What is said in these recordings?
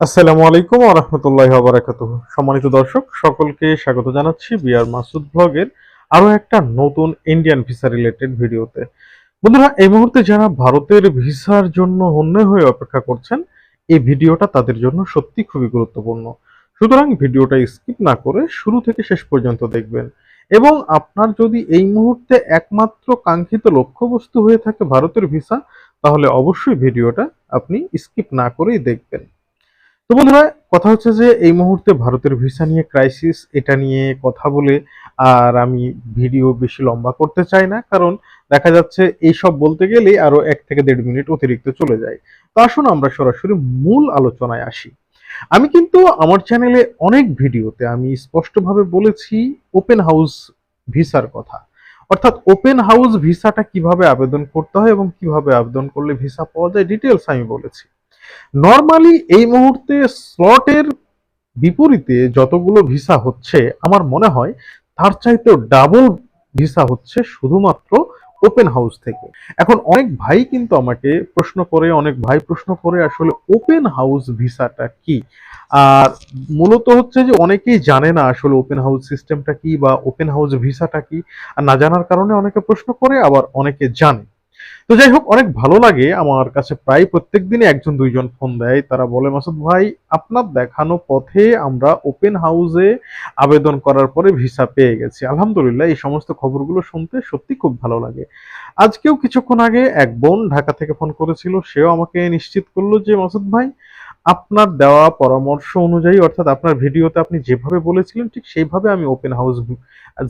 আসসালামু আলাইকুম ওয়া রাহমাতুল্লাহি ওয়া বারাকাতুহু। সম্মানিত দর্শক, সকলকে স্বাগত জানাচ্ছি বিআর মাসুদ ব্লগের আরও একটা নতুন ইন্ডিয়ান ভিসা রিলেটেড ভিডিওতে। বন্ধুরা, এই মুহূর্তে যারা ভারতের ভিসার জন্য অন্য হয়ে অপেক্ষা করছেন, এই ভিডিওটা তাদের জন্য সত্যি খুবই গুরুত্বপূর্ণ। সুতরাং ভিডিওটা স্কিপ না করে শুরু থেকে শেষ পর্যন্ত দেখবেন। এবং আপনার যদি এই মুহূর্তে একমাত্র কাঙ্ক্ষিত লক্ষ্যবস্তু হয়ে থাকে ভারতের ভিসা, তাহলে অবশ্যই ভিডিওটা আপনি স্কিপ না করেই দেখবেন। তো বন্ধুরা, কথা হচ্ছে যে এই মুহূর্তে ভারতের ভিসা নিয়ে ক্রাইসিস এটা নিয়ে কথা বলে আর আমি ভিডিও বেশি লম্বা করতে চাই না, কারণ দেখা যাচ্ছে এইসব বলতে গেলেই আরও এক থেকে দেড় মিনিট অতিরিক্ত চলে যায়। তো আসুন আমরা সরাসরি মূল আলোচনায় আসি। আমি কিন্তু আমার চ্যানেলে অনেক ভিডিওতে আমি স্পষ্টভাবে বলেছি ওপেন হাউস ভিসার কথা। অর্থাৎ ওপেন হাউস ভিসাটা কীভাবে আবেদন করতে হয় এবং কীভাবে আবেদন করলে ভিসা পাওয়া যায় ডিটেলস আমি বলেছি। নর্মালি এই মুহূর্তে স্লটের বিপরীতে যতগুলো ভিসা হচ্ছে, আমার মনে হয় তার চাইতেও ডাবল ভিসা হচ্ছে শুধুমাত্র ওপেন হাউস থেকে। এখন অনেক ভাই কিন্তু আমাকে প্রশ্ন করে, অনেক ভাই প্রশ্ন করে আসলে ওপেন হাউস ভিসাটা কি? আর মূলত হচ্ছে যে অনেকেই জানে না আসলে ওপেন হাউস সিস্টেমটা কি বা ওপেন হাউস ভিসাটা কি। আর না জানার কারণে অনেকে প্রশ্ন করে, আবার অনেকে জানে। তো যাই হোক, অনেক ভালো লাগে। আমার কাছে প্রায় প্রত্যেক দিনে একজন, দুইজন ফোন দেয়। তারা বলে, মাসুদ ভাই, আপনার দেখানো পথে আমরা ওপেন হাউসে আবেদন করার পরে ভিসা পেয়ে গেছি। আলহামদুলিল্লাহ, এই সমস্ত খবরগুলো শুনতে সত্যি খুব ভালো লাগে। আজকেও কিছুক্ষণ আগে এক বোন ঢাকা থেকে ফোন করেছিল। সেও আমাকে নিশ্চিত করল যে, মাসুদ ভাই, আপনার দেওয়া পরামর্শ অনুযায়ী, অর্থাৎ আপনার ভিডিওতে আপনি যেভাবে বলেছিলেন, ঠিক সেইভাবে আমি ওপেন হাউস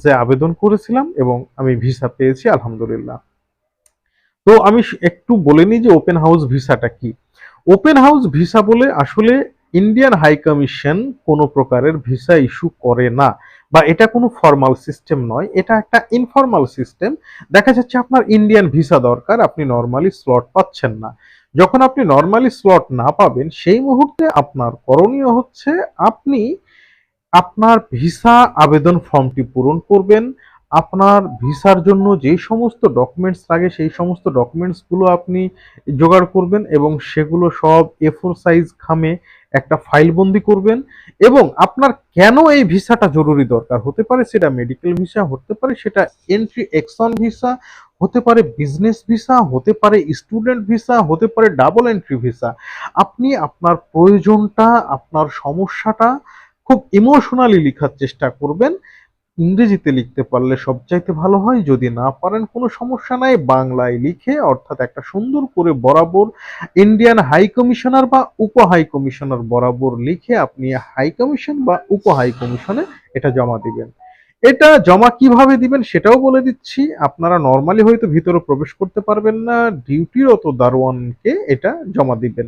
যে আবেদন করেছিলাম এবং আমি ভিসা পেয়েছি, আলহামদুলিল্লাহ। তো আমি একটু বলে নিই যে ওপেন হাউস ভিসাটা কি? ওপেন হাউস ভিসা বলে আসলে ইন্ডিয়ান হাই কমিশন কোনো প্রকারের ভিসা ইস্যু করে না বা এটা কোনো ফর্মাল সিস্টেম নয়, এটা একটা ইনফর্মাল সিস্টেম দেখা যাচ্ছে আপনার ইন্ডিয়ান ভিসা দরকার, আপনি নর্মালি স্লট পাচ্ছেন না। যখন আপনি নর্মালি স্লট না পাবেন, সেই মুহূর্তে আপনার করণীয় হচ্ছে আপনি আপনার ভিসা আবেদন ফর্মটি পূরণ করবেন। আপনার ভিসার জন্য যে সমস্ত ডকুমেন্টস লাগে, সেই সমস্ত ডকুমেন্টসগুলো আপনি জোগাড় করবেন এবং সেগুলো সব এ সাইজ খামে একটা ফাইল বন্দি করবেন এবং আপনার কেন এই ভিসাটা জরুরি দরকার? হতে পারে সেটা মেডিকেল ভিসা, হতে পারে সেটা এন্ট্রি এক্সন ভিসা, হতে পারে বিজনেস ভিসা, হতে পারে স্টুডেন্ট ভিসা, হতে পারে ডাবল এন্ট্রি ভিসা। আপনি আপনার প্রয়োজনটা, আপনার সমস্যাটা খুব ইমোশনালি লেখার চেষ্টা করবেন ইংরেজিতে লিখতে পারলে সবচাইতে ভালো হয়, যদি না পারেন কোনো সমস্যা নাই, বাংলায় লিখে, অর্থাৎ একটা সুন্দর করে বরাবর ইন্ডিয়ান হাই কমিশনার বা উপ হাই কমিশনার বরাবর লিখে আপনি হাই কমিশন বা উপ হাই কমিশনে এটা জমা দিবেন। এটা জমা কীভাবে দিবেন সেটাও বলে দিচ্ছি, আপনারা নর্মালি হয়তো ভিতরে প্রবেশ করতে পারবেন না ডিউটিরত দারোয়ানকে এটা জমা দিবেন।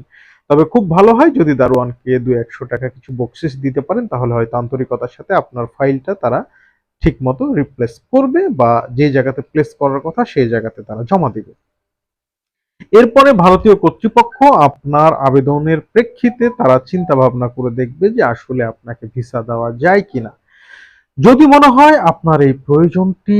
তবে খুব ভালো হয় যদি দারোয়ানকে দু একশো টাকা কিছু বকশিস দিতে পারেন, তাহলে হয়তো আন্তরিকতার সাথে আপনার ফাইলটা তারা ঠিক মতো রিপ্লেস করবে বা যে জায়গাতে প্লেস করার কথা সেই জায়গাতে তারা জমা দিবে। এরপরে ভারতীয় কর্তৃপক্ষ আপনার আবেদনের প্রেক্ষিতে তারা চিন্তা ভাবনা করে দেখবে যে আসলে আপনাকে ভিসা দেওয়া যায় কিনা। যদি মনে হয় আপনার এই প্রয়োজনটি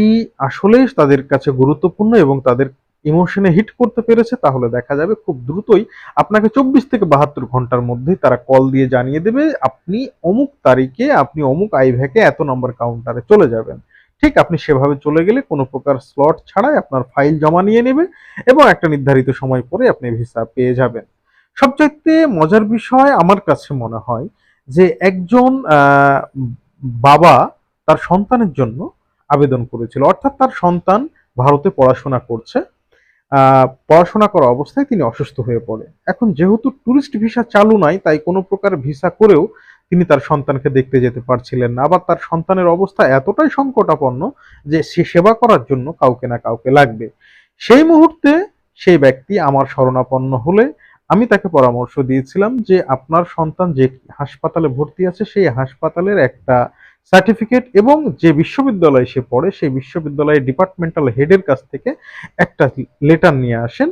আসলেই তাদের কাছে গুরুত্বপূর্ণ এবং তাদের ইমোশনে হিট করতে পেরেছে, তাহলে দেখা যাবে খুব দ্রুতই আপনাকে চব্বিশ থেকে বাহাত্তর ঘণ্টার মধ্যেই তারা কল দিয়ে জানিয়ে দেবে, আপনি অমুক তারিখে, আপনি অমুক আইভ্যাকে এত নম্বর কাউন্টারে চলে যাবেন। ঠিক, আপনি সেভাবে চলে গেলে কোনো প্রকার স্লট ছাড়াই আপনার ফাইল জমা নিয়ে নেবে এবং একটা নির্ধারিত সময় পরে আপনি ভিসা পেয়ে যাবেন। সবচাইতে মজার বিষয় আমার কাছে মনে হয় যে একজন বাবা তার সন্তানের জন্য আবেদন করেছিল। অর্থাৎ তার সন্তান ভারতে পড়াশোনা করছে। পড়াশোনা করা অবস্থায় তিনি অসুস্থ হয়ে পড়ে এখন যেহেতু ট্যুরিস্ট ভিসা চালু নাই, তাই কোনো প্রকার ভিসা করেও তিনি তার সন্তানকে দেখতে যেতে পারছিলেন না। আবার তার সন্তানের অবস্থা এতটাই সংকটাপন্ন যে সে সেবা করার জন্য কাউকে না কাউকে লাগবে। সেই মুহূর্তে সেই ব্যক্তি আমার শরণাপন্ন হলে আমি তাকে পরামর্শ দিয়েছিলাম যে আপনার সন্তান যে হাসপাতালে ভর্তি আছে, সেই হাসপাতালের একটা সার্টিফিকেট এবং যে বিশ্ববিদ্যালয়ে সে পড়ে, সেই বিশ্ববিদ্যালয়ের ডিপার্টমেন্টাল হেডের কাছ থেকে একটা লেটার নিয়ে আসেন,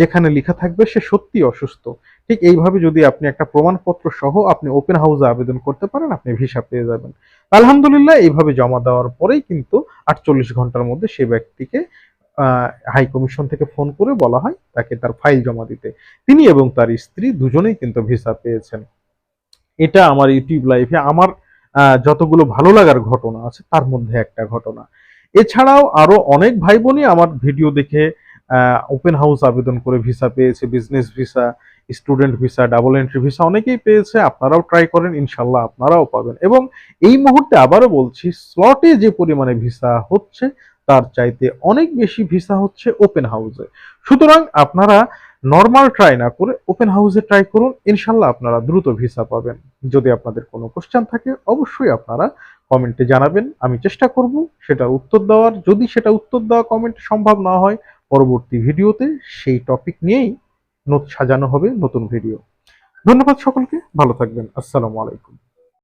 যেখানে লেখা থাকবে সে সত্যি অসুস্থ। ঠিক এইভাবে যদি আপনি একটা প্রমাণপত্র সহ আপনি ওপেন হাউসে আবেদন করতে পারেন, আপনি ভিসা পেয়ে যাবেন। আলহামদুলিল্লাহ, এইভাবে জমা দেওয়ার পরেই কিন্তু আটচল্লিশ ঘণ্টার মধ্যে সেই ব্যক্তিকে হাই কমিশন থেকে ফোন করে বলা হয় তাকে তার ফাইল জমা দিতে। তিনি এবং তার স্ত্রী দুজনেই কিন্তু ভিসা পেয়েছেন। এটা আমার ইউটিউব লাইফে আমার যতগুলো ভালো লাগার ঘটনা আছে, তার মধ্যে একটা ঘটনা। এছাড়াও আরও অনেক ভাই বোনই আমার ভিডিও দেখে ওপেন হাউস আবেদন করে ভিসা পেয়েছে business visa student visa double entry visa অনেকেই পেয়েছে, আপনারাও ট্রাই করেন, ইনশাল্লাহ আপনারাও পাবেন। এবং এই মুহূর্তে আবারও বলছি স্লটে যে পরিমাণে ভিসা হচ্ছে, তার চাইতে অনেক বেশি ভিসা হচ্ছে ওপেন হাউসে সুতরাং আপনারা নর্মাল ট্রাই না করে ওপেন হাউসে ট্রাই করুন, ইনশাল্লাহ আপনারা দ্রুত ভিসা পাবেন। যদি আপনাদের কোনো কোশ্চেন থাকে, অবশ্যই আপনারা কমেন্টে জানাবেন, আমি চেষ্টা করব সেটার উত্তর দেওয়ার। যদি সেটা উত্তর দেওয়া কমেন্ট সম্ভব না হয়, পরবর্তী ভিডিওতে সেই টপিক নিয়েই নোট সাজানো হবে নতুন ভিডিও ধন্যবাদ সকলকে, ভালো থাকবেন, আসসালামু আলাইকুম।